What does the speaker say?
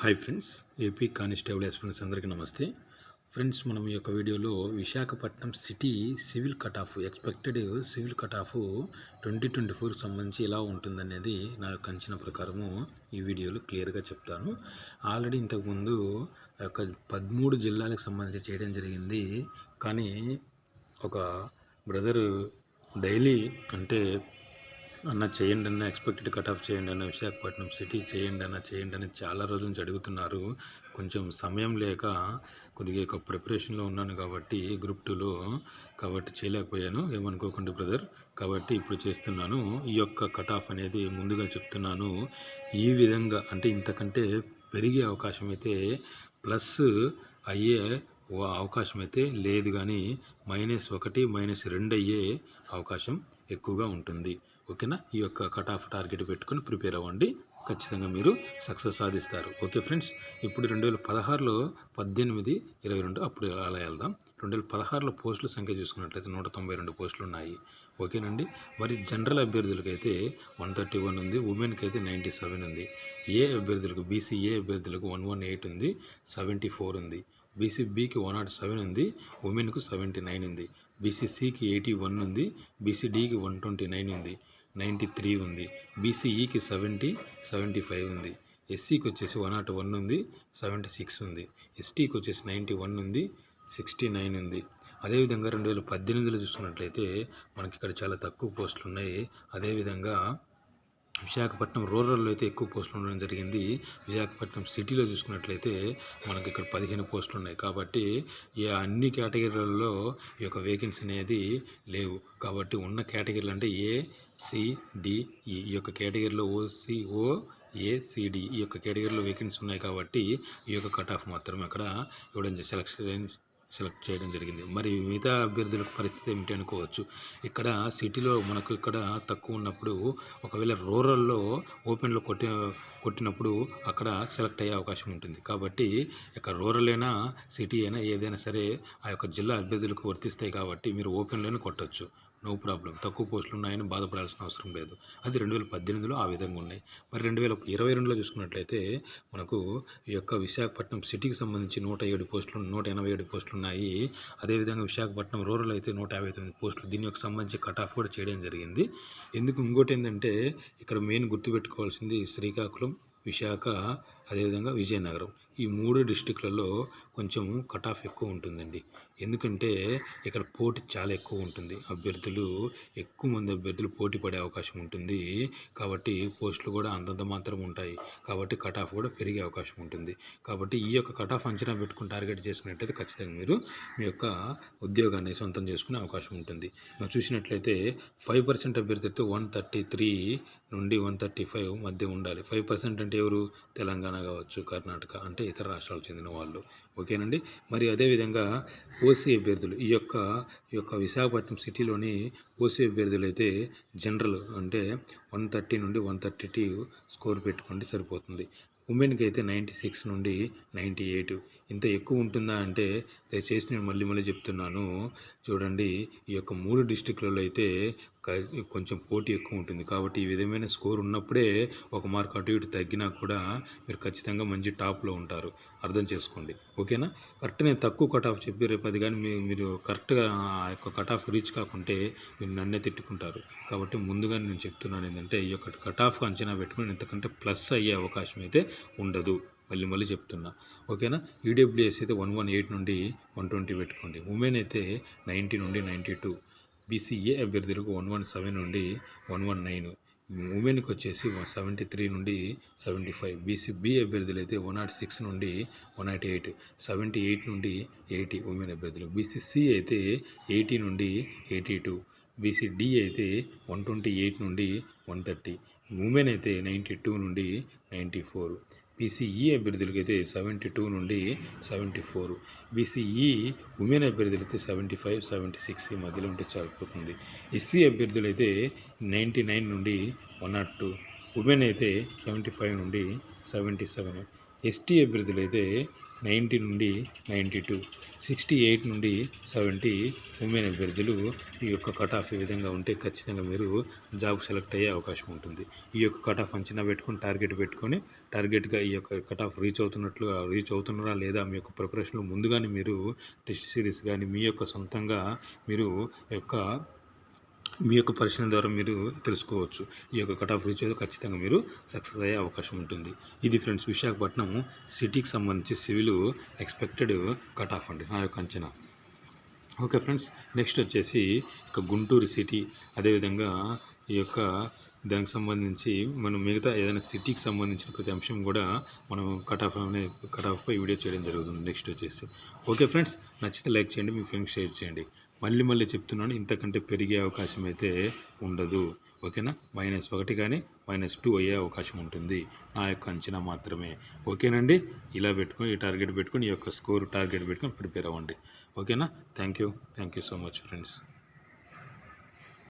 Hi friends AP constable aspirants అందరికీ నమస్తే. Friends మనం ఈ యొక్క వీడియోలో Visakhapatnam city civil cut off expected civil cut off twenty twenty ఫోర్కి సంబంధించి ఎలా ఉంటుందనేది నా యొక్క అంచనా ప్రకారము ఈ వీడియోలో క్లియర్గా చెప్తాను. ఆల్రెడీ ఇంతకుముందు ఒక యొక్క పదమూడు జిల్లాలకు సంబంధించి చేయడం జరిగింది. కానీ ఒక బ్రదరు డైలీ అంటే అన్న చేయండి అన్న ఎక్స్పెక్టెడ్ కట్ ఆఫ్ చేయండి అన్న విశాఖపట్నం సిటీ చేయండి అన్న చేయండి అని చాలా రోజుల నుంచి అడుగుతున్నారు. కొంచెం సమయం లేక కొద్దిగా ఒక ప్రిపరేషన్లో ఉన్నాను కాబట్టి గ్రూప్ టూలో కాబట్టి చేయలేకపోయాను. ఏమనుకోకండి బ్రదర్ కాబట్టి ఇప్పుడు చేస్తున్నాను. ఈ యొక్క కట్ ఆఫ్ అనేది ముందుగా చెప్తున్నాను. ఈ విధంగా అంటే ఇంతకంటే పెరిగే అవకాశం అయితే ప్లస్ అయ్యే అవకాశం అయితే లేదు కానీ మైనస్ ఒకటి మైనస్ రెండు అయ్యే అవకాశం ఎక్కువగా ఉంటుంది. ఓకేనా? ఈ యొక్క కట్ ఆఫ్ టార్గెట్ పెట్టుకొని ప్రిపేర్ అవ్వండి. ఖచ్చితంగా మీరు సక్సెస్ సాధిస్తారు. ఓకే ఫ్రెండ్స్ ఇప్పుడు రెండు వేల పదహారులో పద్దెనిమిది ఇరవై రెండు అప్పుడు అలా వెళ్దాం. రెండు వేల పదహారులో పోస్టుల సంఖ్య చూసుకున్నట్లయితే నూట తొంభై రెండు పోస్టులు ఉన్నాయి. ఓకేనండి? మరి జనరల్ అభ్యర్థులకైతే వన్ థర్టీ వన్ ఉంది. ఉమెన్కి అయితే నైంటీ సెవెన్ ఉంది. ఏ అభ్యర్థులకు బీసీఏ అభ్యర్థులకు వన్ వన్ ఎయిట్ ఉంది. సెవెంటీ ఫోర్ ఉంది. బీసీబీకి వన్ నాట్ సెవెన్ ఉంది ఉమెన్కు సెవెంటీ నైన్ ఉంది బీసీసీకి ఎయిటీ వన్ ఉంది బీసీడీకి వన్ ట్వంటీ నైన్ ఉంది నైంటీ త్రీ ఉంది బీసీఈకి సెవెంటీ సెవెంటీ ఫైవ్ ఉంది ఎస్సీకి వచ్చేసి వన్ నాట్ వన్ ఉంది సెవెంటీ సిక్స్ ఉంది ఎస్టీకి వచ్చేసి నైంటీ వన్ ఉంది సిక్స్టీ నైన్ ఉంది. అదేవిధంగా రెండు వేల పద్దెనిమిదిలో చూసుకున్నట్లయితే మనకి ఇక్కడ చాలా తక్కువ పోస్టులు ఉన్నాయి. అదేవిధంగా విశాఖపట్నం రూరల్లో అయితే ఎక్కువ పోస్టులు ఉండడం జరిగింది. విశాఖపట్నం సిటీలో చూసుకున్నట్లయితే మనకి ఇక్కడ పదిహేను పోస్టులు ఉన్నాయి. కాబట్టి ఈ అన్ని కేటగిరీలలో ఈ యొక్క వేకెన్సీ అనేది లేవు. కాబట్టి ఉన్న కేటగిరీలు అంటే ఏ సిడిఈ ఈ యొక్క కేటగిరీలో ఓసీఓ ఏసీడి ఈ యొక్క కేటగిరీలో వేకెన్సీ ఉన్నాయి కాబట్టి ఈ యొక్క కట్ ఆఫ్ మాత్రం అక్కడ ఇవ్వడం సెలక్షన్ సెలెక్ట్ చేయడం జరిగింది. మరి మిగతా అభ్యర్థుల పరిస్థితి ఏమిటి అనుకోవచ్చు? ఇక్కడ సిటీలో మనకు ఇక్కడ తక్కువ ఉన్నప్పుడు ఒకవేళ రూరల్లో ఓపెన్లో కొట్టి కొట్టినప్పుడు అక్కడ సెలెక్ట్ అయ్యే అవకాశం ఉంటుంది. కాబట్టి ఇక్కడ రూరల్ అయినా సిటీ అయినా ఏదైనా సరే ఆ యొక్క జిల్లా అభ్యర్థులకు వర్తిస్తాయి కాబట్టి మీరు ఓపెన్లోనే కొట్టచ్చు. నో ప్రాబ్లం తక్కువ పోస్టులు ఉన్నాయని బాధపడాల్సిన అవసరం లేదు. అది రెండు వేల పద్దెనిమిదిలో ఆ విధంగా ఉన్నాయి. మరి రెండు వేల ఇరవై రెండులో చూసుకున్నట్లయితే మనకు ఈ యొక్క విశాఖపట్నం సిటీకి సంబంధించి నూట ఏడు పోస్టులు నూట ఎనభై ఏడు పోస్టులు ఉన్నాయి. అదేవిధంగా విశాఖపట్నం రూరల్ అయితే నూట యాభై తొమ్మిది పోస్టులు. దీని యొక్క సంబంధించి కట్ ఆఫ్ కూడా చేయడం జరిగింది. ఎందుకు ఇంకోటి ఏంటంటే ఇక్కడ మెయిన్ గుర్తుపెట్టుకోవాల్సింది శ్రీకాకుళం విశాఖ అదేవిధంగా విజయనగరం. ఈ మూడు డిస్టిక్లలో కొంచెం కట్ ఆఫ్ ఎక్కువ ఉంటుందండి. ఎందుకంటే ఇక్కడ పోటీ చాలా ఎక్కువ ఉంటుంది. అభ్యర్థులు ఎక్కువ మంది అభ్యర్థులు పోటీ పడే అవకాశం ఉంటుంది. కాబట్టి పోస్టులు కూడా అంతంత మాత్రం ఉంటాయి. కాబట్టి కట్ ఆఫ్ కూడా పెరిగే అవకాశం ఉంటుంది. కాబట్టి ఈ యొక్క కట్ ఆఫ్ అంచనా పెట్టుకుని టార్గెట్ చేసుకున్నట్టయితే ఖచ్చితంగా మీరు మీ యొక్క ఉద్యోగాన్ని సొంతం చేసుకునే అవకాశం ఉంటుంది. మనం చూసినట్లయితే ఫైవ్ పర్సెంట్ అభ్యర్థులతో వన్ థర్టీ త్రీ నుండి వన్ థర్టీ ఫైవ్ మధ్య ఉండాలి. ఫైవ్ పర్సెంట్ అంటే ఎవరు? తెలంగాణ కావచ్చు కర్ణాటక అంటే ఇతర రాష్ట్రాలకు చెందిన వాళ్ళు. ఓకేనండి? మరి అదేవిధంగా ఓసీ అభ్యర్థులు ఈ యొక్క ఈ యొక్క విశాఖపట్నం సిటీలోని ఓసీ అభ్యర్థులు అయితే జనరల్ అంటే వన్ థర్టీ నుండి వన్ థర్టీ టీ స్కోర్ పెట్టుకోండి సరిపోతుంది. ఉమెన్కి అయితే నైంటీ సిక్స్ నుండి నైంటీ ఎయిట్ ఇంత ఎక్కువ ఉంటుందా అంటే దయచేసి నేను మళ్ళీ మళ్ళీ చెప్తున్నాను. చూడండి ఈ యొక్క మూడు డిస్టిక్లలో అయితే కొంచెం పోటీ ఎక్కువ ఉంటుంది. కాబట్టి ఈ విధమైన స్కోర్ ఉన్నప్పుడే ఒక మార్క్ అటు ఇటు తగ్గినా కూడా మీరు ఖచ్చితంగా మంచి టాప్లో ఉంటారు. అర్థం చేసుకోండి. ఓకేనా? కరెక్ట్ నేను తక్కువ కట్ ఆఫ్ చెప్పి రేపు అది కానీ మీ- మీరు కరెక్ట్గా ఆ యొక్క కట్ ఆఫ్ రీచ్ కాకుంటే మీరు నన్నే తిట్టుకుంటారు. కాబట్టి ముందుగా నేను చెప్తున్నాను ఏంటంటే ఈ యొక్క కట్ ఆఫ్ అంచనా పెట్టుకుని ఇంతకంటే ప్లస్ అయ్యే అవకాశం అయితే ఉండదు. మళ్ళీ మళ్ళీ చెప్తున్నా. ఓకేనా? ఈడబ్ల్యూఎస్ అయితే వన్ వన్ ఎయిట్ నుండి వన్ ట్వంటీ పెట్టుకోండి. ఉమెన్ అయితే నైంటీ నుండి నైంటీ టూ. బీసీఏ అభ్యర్థులకు వన్ వన్ సెవెన్ నుండి వన్ వన్ నైన్. ఉమెన్కి వచ్చేసి వన్ సెవెంటీ త్రీ నుండి సెవెంటీ ఫైవ్. బీసీబీ అభ్యర్థులు అయితే వన్ నాట్ సిక్స్ నుండి one nought eight. Seventy eight నుండి ఎయిటీ ఉమెన్ అభ్యర్థులు. బీసీసీ అయితే ఎయిటీ నుండి ఎయిటీ టూ. బీసీడీ అయితే వన్ ట్వంటీ ఎయిట్ నుండి వన్ థర్టీ ఉమెన్ అయితే నైంటీ టూ నుండి నైంటీ ఫోర్ బీసీఈ అభ్యర్థులకి అయితే సెవెంటీ టూ నుండి సెవెంటీ ఫోర్ బీసీఈ ఉమెన్ అభ్యర్థులు అయితే సెవెంటీ ఫైవ్ సెవెంటీ సిక్స్ ఈ మధ్యలో ఉంటే సరిపోతుంది. ఎస్సీ అభ్యర్థులు అయితే నైంటీ నైన్ నుండి వన్ నాట్ టూ ఉమెన్ అయితే సెవెంటీ ఫైవ్ నుండి సెవెంటీ సెవెన్ ఎస్టీ అభ్యర్థులు అయితే నైంటీ నుండి నైంటీ టూ సిక్స్టీ ఎయిట్ నుండి సెవెంటీ ఉమెన్ అభ్యర్థులు ఈ యొక్క కట్ ఆఫ్ ఈ విధంగా ఉంటే ఖచ్చితంగా మీరు జాబ్ సెలెక్ట్ అయ్యే అవకాశం ఉంటుంది. ఈ యొక్క కట్ ఆఫ్ అంచనా పెట్టుకొని టార్గెట్ పెట్టుకొని టార్గెట్గా ఈ యొక్క కట్ ఆఫ్ రీచ్ అవుతున్నట్లుగా రీచ్ అవుతున్నారా లేదా మీ యొక్క ప్రిపరేషన్లో ముందుగానే మీరు టెస్ట్ సిరీస్ కానీ మీ యొక్క సొంతంగా మీరు యొక్క మీ యొక్క పరిశీలన ద్వారా మీరు తెలుసుకోవచ్చు. ఈ యొక్క కట్ ఆఫ్ రీచ్ ఖచ్చితంగా మీరు సక్సెస్ అయ్యే అవకాశం ఉంటుంది. ఇది ఫ్రెండ్స్ విశాఖపట్నం సిటీకి సంబంధించి సివిల్ ఎక్స్పెక్టెడ్ కట్ ఆఫ్ అండి నా యొక్క అంచనా. ఓకే ఫ్రెండ్స్ నెక్స్ట్ వచ్చేసి ఇక గుంటూరు సిటీ. అదేవిధంగా ఈ యొక్క దానికి సంబంధించి మనం మిగతా ఏదైనా సిటీకి సంబంధించిన ప్రతి అంశం కూడా మనం కట్ ఆఫ్ అనే కట్ ఆఫ్పై వీడియో చేయడం జరుగుతుంది. నెక్స్ట్ వచ్చేసి ఓకే ఫ్రెండ్స్ నచ్చితే లైక్ చేయండి మీ ఫ్రెండ్స్ షేర్ చేయండి. మళ్ళీ మళ్ళీ చెప్తున్నాను ఇంతకంటే పెరిగే అవకాశం అయితే ఉండదు. ఓకేనా? మైనస్ ఒకటి కానీ మైనస్ టూ అయ్యే అవకాశం ఉంటుంది. నా యొక్క అంచనా మాత్రమే. ఓకేనండి? ఇలా పెట్టుకొని ఈ టార్గెట్ పెట్టుకొని ఈ యొక్క స్కోర్ టార్గెట్ పెట్టుకొని ప్రిపేర్ అవ్వండి. ఓకేనా? Thank you. Thank you so much friends.